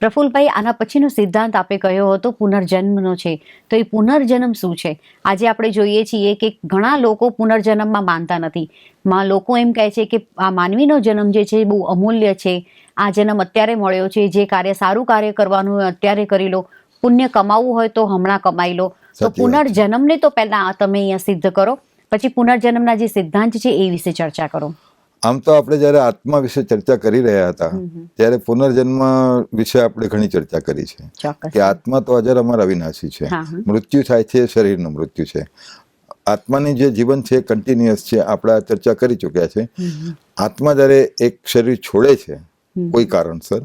પ્રફુલભાઈ આના પછીનો સિદ્ધાંત આપે કહ્યો હતો? પુનર્જન્મનો છે. તો એ પુનર્જન્મ શું છે? આજે આપણે જોઈએ છીએ કે ઘણા લોકો પુનર્જન્મમાં માનતા નથી. માં લોકો એમ કહે છે કે આ માનવીનો જન્મ જે છે બહુ અમૂલ્ય છે. આ જન્મ અત્યારે મળ્યો છે. જે કાર્ય સારું કાર્ય કરવાનું હોય અત્યારે કરી લો. પુણ્ય કમાવવું હોય તો હમણાં કમાઈ લો. તો પુનર્જન્મને તો પહેલાં તમે અહીંયા સિદ્ધ કરો. પછી પુનર્જન્મના જે સિદ્ધાંત છે એ વિશે ચર્ચા કરો. આમ તો આપણે જ્યારે આત્મા વિશે ચર્ચા કરી રહ્યા હતા. ત્યારે પુનર્જન્મ વિશે આપણે ઘણી ચર્ચા કરી છે. કે આત્મા તો અજર અમાર અવિનાશી છે. મૃત્યુ થાય છે શરીરનું મૃત્યુ છે. આત્માની જે જીવન છે કન્ટિન્યુઅસ છે આપણે આ ચર્ચા કરી ચૂક્યા છે. આત્મા જ્યારે એક શરીર છોડે છે કોઈ કારણસર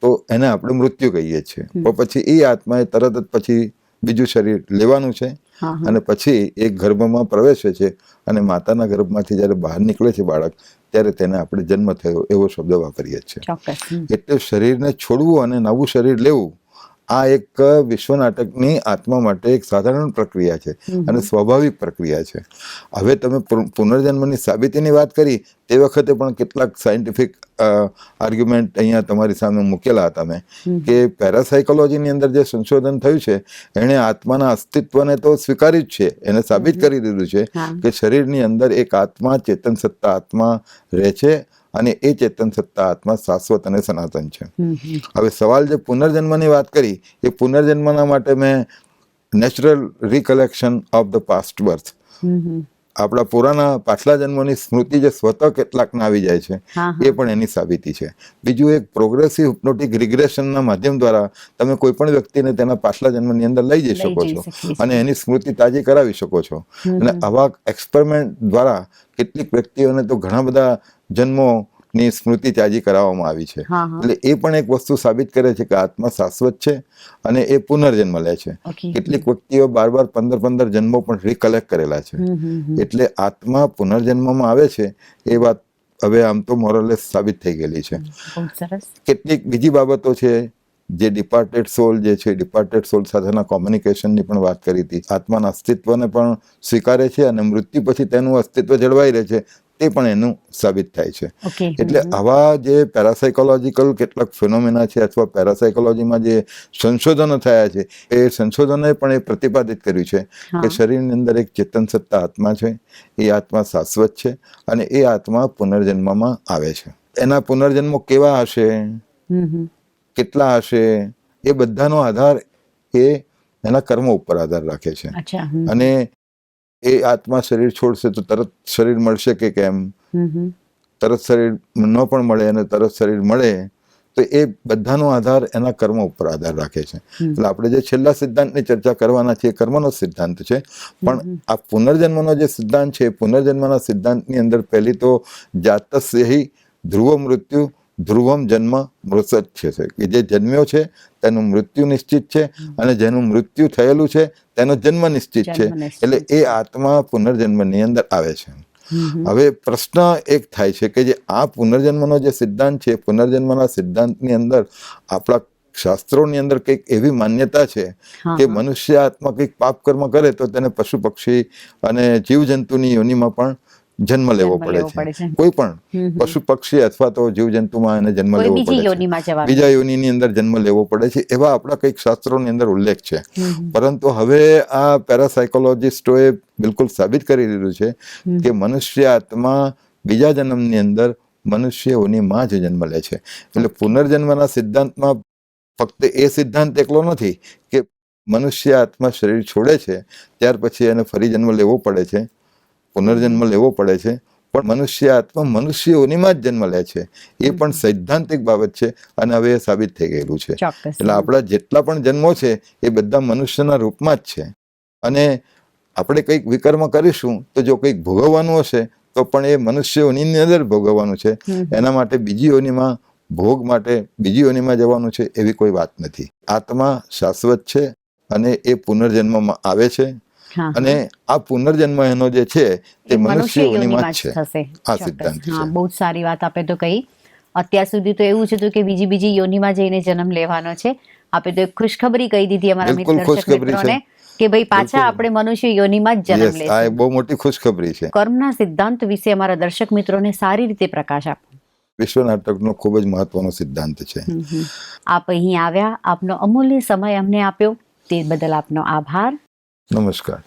તો એને આપણે મૃત્યુ કહીએ છીએ. પણ પછી એ આત્માએ તરત જ પછી બીજું શરીર લેવાનું છે. અને પછી એ ગર્ભમાં પ્રવેશે છે અને માતાના ગર્ભમાંથી જ્યારે બહાર નીકળે છે બાળક ત્યારે તેને આપણે જન્મ થયો એવો શબ્દ વાપરીએ છીએ. એટલે શરીરને છોડવું અને નવું શરીર લેવું આ એક વિશ્વ નાટકની આત્મા માટે એક સાધારણ પ્રક્રિયા છે અને સ્વાભાવિક પ્રક્રિયા છે. હવે તમે પુનર્જન્મની સાબિતીની વાત કરી તે વખતે પણ કેટલાક સાયન્ટિફિક આર્ગ્યુમેન્ટ અહીંયા તમારી સામે મૂકેલા હતા મેં કે પેરાસાયકોલોજીની અંદર જે સંશોધન થયું છે એણે આત્માના અસ્તિત્વને તો સ્વીકાર્યું જ છે. એને સાબિત કરી દીધું છે કે શરીરની અંદર એક આત્મા ચેતન સત્તા આત્મા રહે છે અને એ ચેતન સત્તા આત્મા શાશ્વત અને સનાતન છે. હવે સવાલ જે પુનર્જન્મની વાત કરી એ પુનર્જન્મના માટે મેં natural recollection of the past birth. આપણા પુરાના પાછલા જન્મોની સ્મૃતિ જે સ્વતઃ કેટલાકને આવી જાય છે. એ પણ એની સાબિતી છે. બીજું એક પ્રોગ્રેસિવ હિપ્નોટિક રિગ્રેશનના માધ્યમ દ્વારા તમે કોઈ પણ વ્યક્તિને તેના પાછલા જન્મની અંદર લઈ જઈ શકો છો અને એની સ્મૃતિ તાજી કરાવી શકો છો. અને આવા એક્સપેરિમેન્ટ દ્વારા કેટલીક વ્યક્તિઓને તો ઘણા બધા જન્મોની સ્મૃતિ તાજી કરાવવામાં આવી છે. એટલે એ પણ એક વસ્તુ સાબિત કરે છે કે આત્મા શાશ્વત છે અને એ પુનર્જન્મ લે છે. કેટલીક વ્યક્તિઓ બાર બાર પંદર પંદર જન્મો પણ રિકલેક્ટ કરેલા છે. એટલે આત્મા પુનર્જન્મમાં આવે છે એ વાત હવે આમ તો મોરલેસ સાબિત થઈ ગયેલી છે. કેટલીક બીજી બાબતો છે જે ડિપાર્ટેડ સોલ જે છે ડિપાર્ટેડ સોલ સાથેના કોમ્યુનિકેશનની પણ વાત કરી હતી. આત્માના અસ્તિત્વને પણ સ્વીકારે છે અને મૃત્યુ પછી તેનું અસ્તિત્વ જળવાઈ રહે છે. તે પણ એનું સાબિત થાય છે. એટલે આવા જે પેરાસાયકોલોજીકલ કેટલાક ફિનોમિના છે અથવા પેરાસાયકોલોજીમાં જે સંશોધનો થયા છે એ સંશોધનોએ પણ એ પ્રતિપાદિત કર્યું છે કે શરીરની અંદર એક ચેતન સત્તા આત્મા છે એ આત્મા શાશ્વત છે અને એ આત્મા પુનર્જન્મમાં આવે છે. એના પુનર્જન્મો કેવા હશે. કેટલા હશે? એ બધાનો આધાર એ એના કર્મો ઉપર આધાર રાખે છે. અને એ આત્મા શરીર છોડશે તો તરત શરીર મળશે કે કેમ. તરત શરીર ન પણ મળે અને તરત શરીર મળે તો એ બધાનો આધાર એના કર્મ ઉપર આધાર રાખે છે. એટલે આપણે જે છેલ્લા સિદ્ધાંતની ચર્ચા કરવાના છે એ કર્મનો સિદ્ધાંત છે. પણ આ પુનર્જન્મનો જે સિદ્ધાંત છે પુનર્જન્મના સિદ્ધાંતની અંદર પહેલી તો જાતસ્યહી ધ્રુવ મૃત્યુ ધ્રુવમ જન્મ મૃતત છે કે જે જન્મ્યો છે તેનું મૃત્યુ નિશ્ચિત છે અને જેનું મૃત્યુ થયેલું છે તેનો જન્મ નિશ્ચિત છે. એટલે એ આત્મા પુનર્જન્મની અંદર આવે છે. હવે પ્રશ્ન એક થાય છે કે જે આ પુનર્જન્મનો જે સિદ્ધાંત છે પુનર્જન્મના સિદ્ધાંતની અંદર આપણા શાસ્ત્રોની અંદર કંઈક એવી માન્યતા છે કે મનુષ્ય આત્મા કંઈક પાપ કર્મ કરે તો તેને પશુ પક્ષી અને જીવજંતુની યોનિમાં પણ જન્મ લેવો પડે છે. કોઈ પણ. પશુ પક્ષી અથવા તો જીવજંતુમાં એને જન્મ લેવો પડે છે. બીજા યોનિની અંદર જન્મ લેવો પડે છે. એવા આપણા કંઈક શાસ્ત્રોની અંદર ઉલ્લેખ છે. પરંતુ હવે આ પેરાસાયકોલોજીસ્ટોએ બિલકુલ સાબિત કરી દીધું છે કે મનુષ્ય આત્મા બીજા જન્મની અંદર મનુષ્યોની જ જન્મ લે છે. એટલે પુનર્જન્મના સિદ્ધાંતમાં ફક્ત એ સિદ્ધાંત એકલો નથી કે મનુષ્ય આત્મા શરીર છોડે છે ત્યાર પછી એને ફરી જન્મ લેવો પડે છે. પુનર્જન્મ લેવો પડે છે પણ મનુષ્ય આત્મા મનુષ્યોનીમાં જ જન્મ લે છે. એ પણ સૈદ્ધાંતિક બાબત છે અને હવે એ સાબિત થઈ ગયેલું છે. એટલે આપણા જેટલા પણ જન્મો છે એ બધા મનુષ્યના રૂપમાં જ છે. અને આપણે કંઈક વિકર્મ કરીશું તો જો કંઈક ભોગવવાનું હશે તો પણ એ મનુષ્યોની અંદર ભોગવવાનું છે. એના માટે બીજી યોનિમાં ભોગ માટે બીજી યોનિમાં જવાનું છે એવી કોઈ વાત નથી. આત્મા શાશ્વત છે અને એ પુનર્જન્મમાં આવે છે. અને આ પુનર્જન્મ એનો જે છે તે મનુષ્ય યોનિમાં જ છે. આ. સિદ્ધાંત હા છે. બહુ જ સારી વાત આપે તો કહી. અત્યાર સુધી તો એવું છે કે બીજી બીજી યોનિમાં જઈને જન્મ લેવાનો છે. આપે તો ખુશખબરી કહી દીધી અમારા. મિત્રોને કે ભાઈ પાછા આપણે મનુષ્ય યોનિમાં જ જન્મ યસ આ એક બહુ મોટી ખુશખબરી છે. કર્મના સિદ્ધાંત વિશે અમારા દર્શક મિત્રોને સારી રીતે પ્રકાશ આપો. વિશ્વ નાટકનો ખૂબ જ મહત્વનો સિદ્ધાંત છે. આપ અહીં આવ્યા. આપનો અમૂલ્ય સમય અમને આપ્યો. તે બદલ આપનો આભાર. નમસ્કાર.